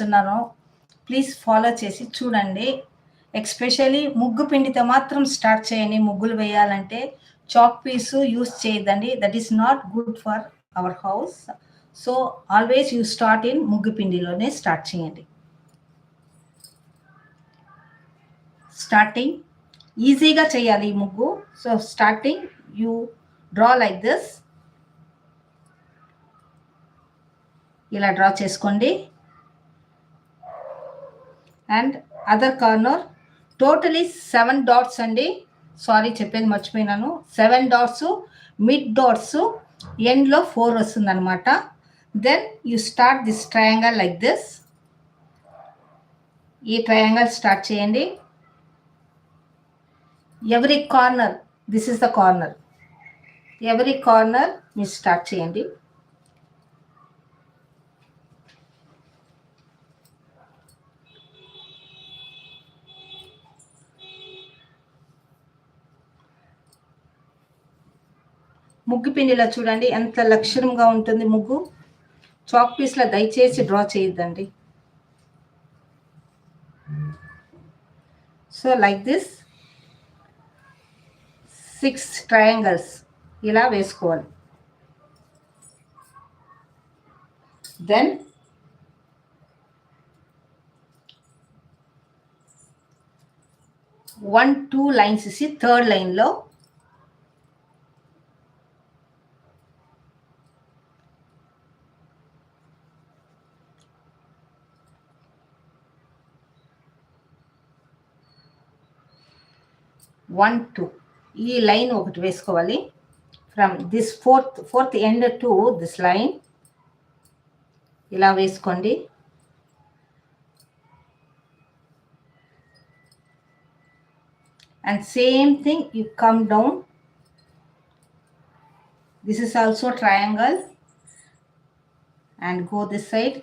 చేస్తున్నానో please follow చేసి చూడండి. ఎక్స్పెషలీ ముగ్గు పిండితో మాత్రం స్టార్ట్ చేయండి. ముగ్గులు వేయాలంటే చాక్ పీసు యూస్ చేయదండి that is not good for our house so always you start in ముగ్గు పిండిలోనే స్టార్ట్ చేయండి. స్టార్టింగ్ ఈజీగా చేయాలి ఈ ముగ్గు. So starting you draw like this ఇలా డ్రా చేసుకోండి. And other corner totally seven dots అండి. సారీ చెప్పేది మర్చిపోయినాను. సెవెన్ డాట్స్ మిడ్ డాట్స్ ఎండ్లో ఫోర్ వస్తుందన్నమాట. Then you start this triangle like this ఈ ట్రయాంగల్ స్టార్ట్ చేయండి. Every corner this is the corner every corner మీరు స్టార్ట్ చేయండి. ముగ్గు పిండిలో చూడండి ఎంత లక్షణంగా ఉంటుంది ముగ్గు. చాక్ పీస్లో దయచేసి డ్రా చేయొద్దండి. So like this. Six triangles ఇలా వేసుకోవాలి. దెన్ వన్ టూ లైన్స్ ఇసి థర్డ్ లైన్లో వన్ టూ. ఈ లైన్ ఒకటి వేసుకోవాలి. From this fourth fourth end to this line. ఇలా వేసుకోండి. And same thing you come down. This is also triangle. And go this side.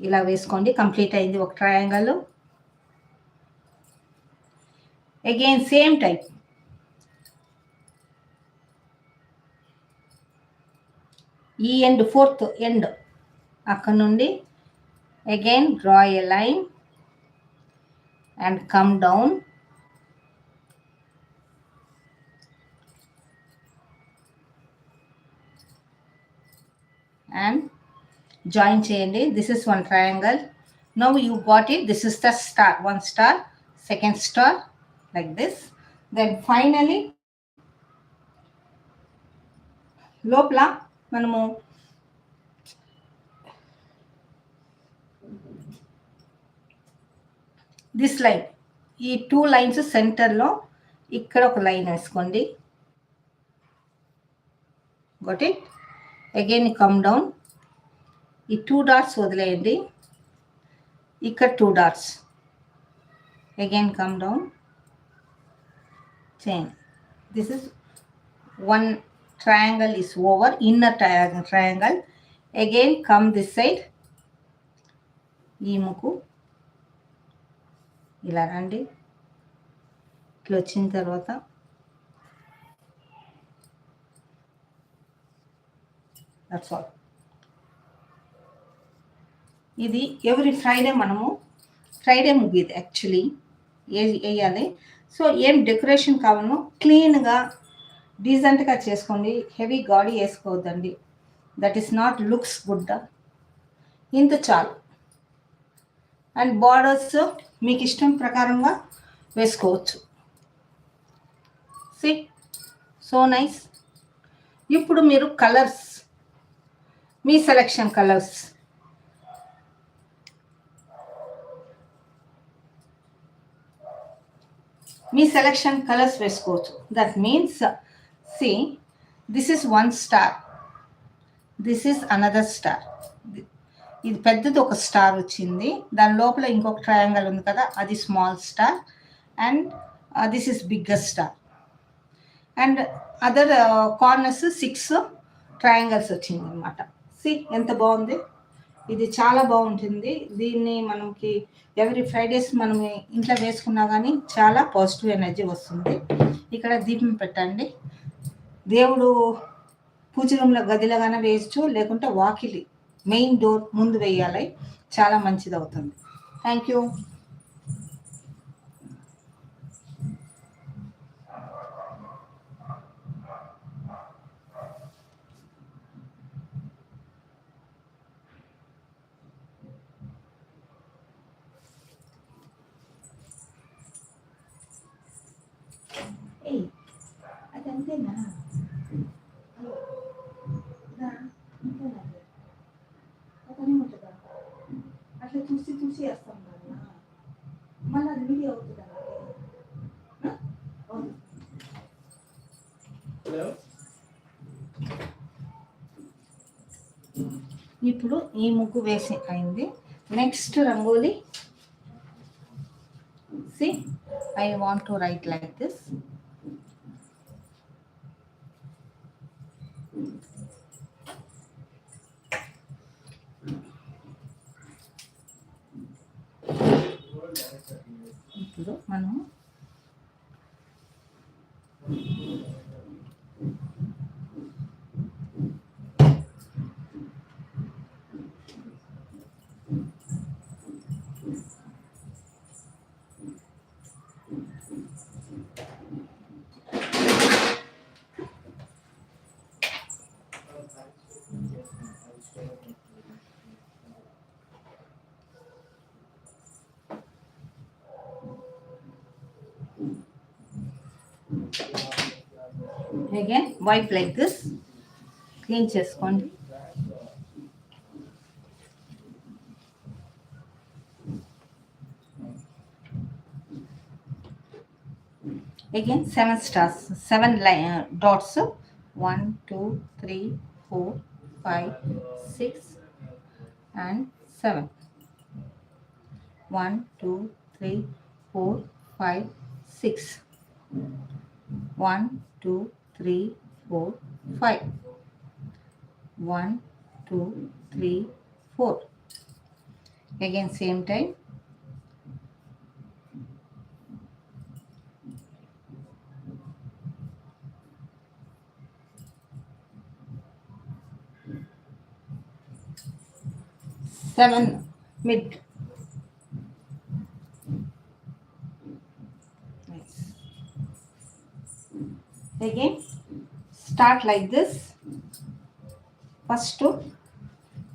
ఇలా వేసుకోండి. కంప్లీట్ అయింది ఒక ట్రయాంగల్. Again same type. ఈ ఎండ్ ఫోర్త్ ఎండ్ అక్కడ నుండి again draw a line and come down and join చేయండి. This is one triangle no you got it this is the star one star second star like this. Then finally లోపల మనము this line ఈ two lines సెంటర్లో ఇక్కడ ఒక line వేసుకోండి. Got it again come down ఈ two dots వదిలేయండి. ఇక్కడ two dots again come down chain this is one triangle is over inner tri- triangle again come this side ఈ ముక్కు ఇలా రండి ఇట్లా వచ్చిన తర్వాత దట్స్ ఆల్ ఇది ఎవ్రీ ఫ్రైడే మనము ఫ్రైడే ముగ్గు ఇది యాక్చువల్లీ ఏ వేయాలి సో ఏం డెకరేషన్ కావాలనో క్లీన్గా డీసెంట్గా చేసుకోండి. హెవీ గాడి వేసుకోవద్దండి. That is not looks good ఇంత చాలు. అండ్ బార్డర్స్ మీకు ఇష్టం ప్రకారంగా వేసుకోవచ్చు. సి సో నైస్ ఇప్పుడు మీరు కలర్స్ మీ సెలెక్షన్ కలర్స్ మీ సెలెక్షన్ కలర్స్ వేసుకోవచ్చు. That means see this is one star this is another star ఇది పెద్దది ఒక స్టార్ వచ్చింది. దాని లోపల ఇంకొక ట్రయాంగల్ ఉంది కదా అది small star and this is bigger star and other corners six triangles వచ్చింది అనమాట సి ఎంత బాగుంది? ఇది చాలా బాగుంటుంది. దీన్ని మనకి ఎవ్రీ ఫ్రైడేస్ మనం ఇంట్లో వేసుకున్నా కానీ చాలా పాజిటివ్ ఎనర్జీ వస్తుంది. ఇక్కడ దీపం పెట్టండి. దేవుడు పూజ రూమ్లో గదిలో కానీ వేయచ్చు లేకుంటే వాకిలి మెయిన్ డోర్ ముందు వేయాలి. చాలా మంచిది అవుతుంది థ్యాంక్ యూ ఏయ్ అది అంతేనా ఉంటుందా అట్లా చూసి చూసి వేస్తాం కదా మళ్ళీ అది వీడియో అవుతుందా. ఇప్పుడు ఈ ముగ్గు వేసి అయింది. Next rangoli. See I want to write like this ఇప్పుడు మనం again wipe like this. Clean chest one. Again seven stars seven line, uh, dots. One two three four five six and seven. One two three four five six. One two Three, four, five. One, two, three, four. Again same time. Seven mid. Nice. Again, start like this. First,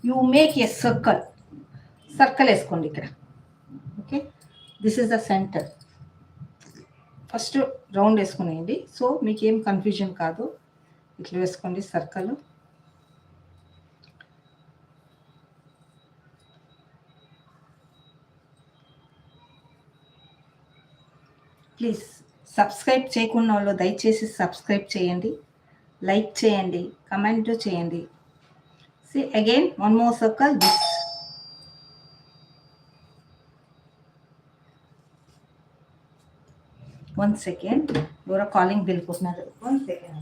you make a circle. Circle వేసుకోండి ఇక్కడ. Okay this is the centre first round వేసుకునేయండి. So మీకు ఏం confusion కాదు. ఇట్లా వేసుకోండి circle please subscribe చేయకున్న వాళ్ళు దయచేసి సబ్స్క్రైబ్ చేయండి లైక్ చేయండి కమెంట్ చేయండి. See again one more circle this one second ఎవరో కాలింగ్ బిల్ కొట్టినారు వన్ సెకండ్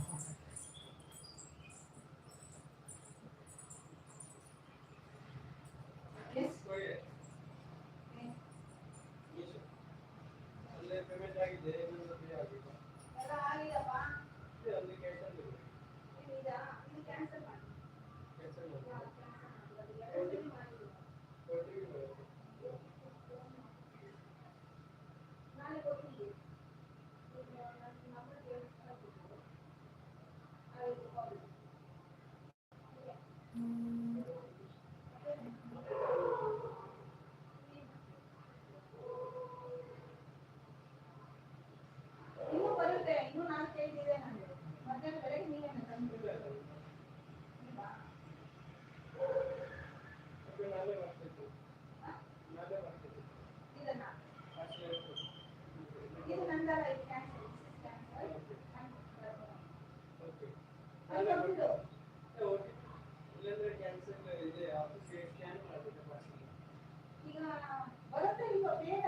ಈಗ ಬರುತ್ತೆ ಈಗ ಬೇಗ